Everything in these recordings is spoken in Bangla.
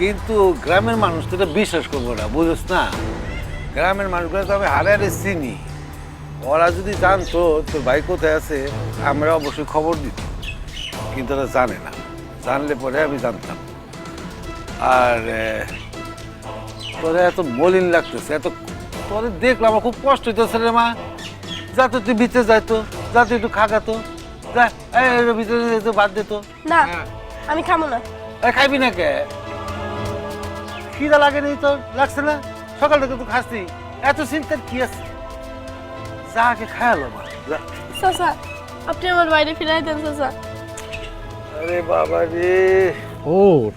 কিন্তু গ্রামের মানুষ তো এটা বিশ্বাস করব না বুঝছ না? গ্রামের মানুষগুলো তো আমি হারে হারে চিনি। ওরা যদি জানতো তোর ভাই কোথায় আছে আমরা অবশ্যই খবর দিত কিন্তু ওরা জানে না। জানলে পরে আমি জানতাম। আর তোরে এত মলিন লাগতেছে এত তোরে দেখলাম আমার খুব কষ্ট হইতেছে রে মা। যা তো তুই ভিতরে যাইতো যা তুই একটু খাগা তো। যা এই ভিতরে যেয়ে তো বাদ দে তো। না আমি খামো না। আরে খাইবি না কে? খিদা লাগে নি তোর লাগছে না? সকাল থেকে তুই খাসনি এত চিন্তার কি আছে? যা আগে খায়ালো মা। চাচা আপনি আমার বাইরে ফিরাই দেন চাচা। আরে বাবা রে। ওর।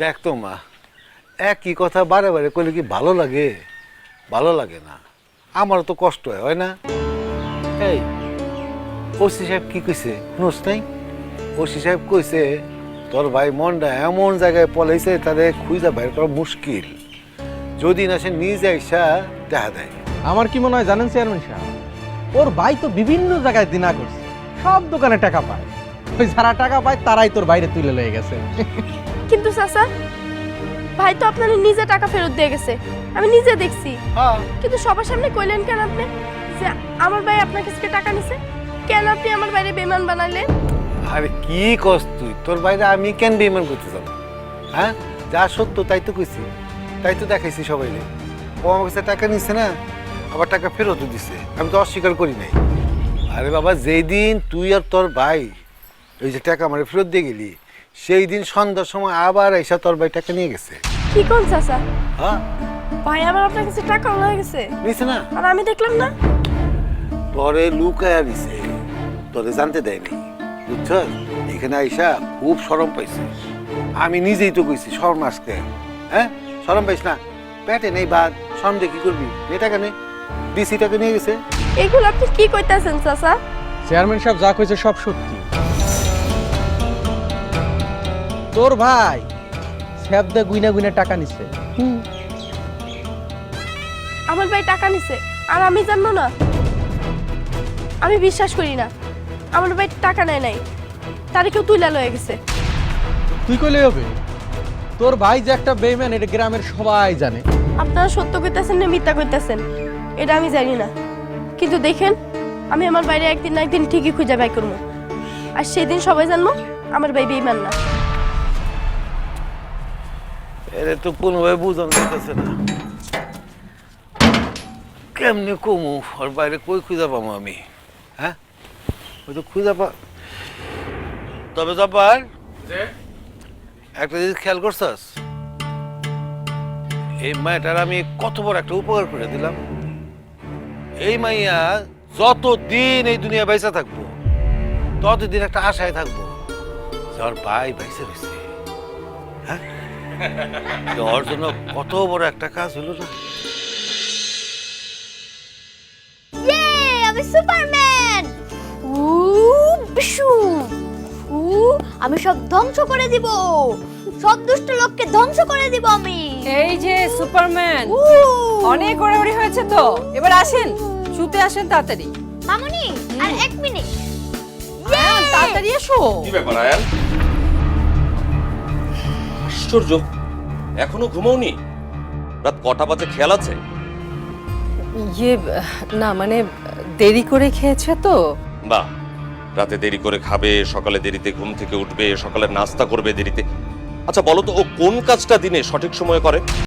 দেখ তো মা একই কথা বারে বারে করলে কি ভালো লাগে? ভালো লাগে না। আমারও তো কষ্ট হয় হয় না? এই ওসি সাহেব কি কইছে? শুনোস নাই? ওসি সাহেব কইছে তোর ভাই মনটা এমন জায়গায় পলাইছে তাদের খুঁজা বাইর করা মুশকিল। যদি না সে নিজে আইসা দেখা দেয়। আমার কি মনে হয় জানেন চেয়ারম্যান সাহেব? ওর ভাই তো বিভিন্ন জায়গায় দিনা করছে। সব দোকানে টাকা পায়। ওই যারা টাকা পায় তারাই তোর বাইরে তুলে লয়ে গেছে। কিন্তু চাচা ভাই তো আপনার নিজে টাকা ফেরত দিয়ে গেছে। আমি নিজে দেখছি। হ্যাঁ। কিন্তু সবার সামনে কইলেন কেন আপনি? যে আমার ভাই আপনার কাছ টাকা নিছে। কেন আপনি আমার বাইরে বেমান বানাইলেন? আরে কি কস তুই? তোর বাইরে আমি কেন বেমান করতে যাব? হ্যাঁ? যা সত্য তাই তো কইছি। তাই তো দেখাইছি সবাই ও আমার কাছে টাকা নিচ্ছে না আবার টাকা ফেরতও দিছে। আমি তো অস্বীকার করি নাই। আরে বাবা যেই দিন তুই আর তোর ভাই ওই যে টাকা আমার ফেরত দিয়ে গেলি সেই দিন সন্ধ্যার সময় আবার এসে তোর ভাই টাকা নিয়ে গেছে। কি কোন চাচা? হ্যাঁ? ভাই আমার আপনার কাছে টাকা হয়ে গেছে। নিছে না? আর আমি দেখলাম না। তোরে লুকায়া দিছে। তোরে জানতে দেয়নি। বুঝছ এখানে আইসা খুব সরম পাইছে। আমি নিজেই তো কইছি শরম আসতে। হ্যাঁ? সরম পাইস না? পেটে নেই বাদ শরম দিয়ে কি করবি? নে টাকা নে ডিসি টাকা নিয়ে গেছে। এগুলো আপনি কি কইতাছেন চাচা? চেয়ারম্যান সাহেব যা কইছে সব সত্যি। তোর ভাই স্যাবদা গুইনা গুইনা টাকা নিছে। আমার ভাই টাকা নিছে আর আমি জানব না। আমি বিশ্বাস করি না। আমার ভাই টাকা নেয় নাই। তারে কেউ তুইলা লয়ে গেছে। তুই কইলে হবে? তোর ভাই যে একটা বেইমান এটা গ্রামের সবাই জানে। আপনারা সত্য কইতাছেন না মিথ্যা কইতাছেন? এটা আমি জানি না। কিন্তু দেখেন আমি আমার বাইরে একদিন না একদিন ঠিকই খুঁজে বাই করব। আর সেদিন সবাই জানব আমার ভাই বেইমান না। এরে তো কোনোভাবে বুঝানো যাইতেছে না। কেমনে কমু? ওর বাইরে কই খুঁজা পাবো আমি? ওই তো খুঁজা পা তবে জব্বার একটা জিনিস খেয়াল করছস? এই মায়াটার আমি কত বড় একটা উপকার করে দিলাম। এই মাইয়া যতদিন এই দুনিয়া বাইসা থাকব ততদিন একটা আশায় থাকব ওর ভাই বাইসে রয়েছে হ্যাঁ? ওর জন্য কত বড় একটা কাজ হলো না। ইয়ে আমি সুপারম্যান! বিশু! আমি সব ধ্বংস করে দিব। সব দুষ্ট লোককে ধ্বংস করে দিব আমি। এই যে সুপারম্যান উ। অনেক ওড়াউড়ি হয়েছে তো। এবার আসেন শুতে আসেন তাড়াতাড়ি। মামুনি আর এক মিনিট। তাড়াতাড়ি এসো। কি ব্যাপার আয়ান? আশ্চর্য এখনও ঘুমাওনি? রাত কটা বাজে খেয়াল আছে? ইয়ে না মানে দেরি করে খেয়েছে তো। বা রাতে দেরি করে খাবে, সকালে দেরিতে ঘুম থেকে উঠবে, সকালে নাস্তা করবে দেরিতে। আচ্ছা বলো তো, ও কোন কাজটা দিনে সঠিক সময়ে করে?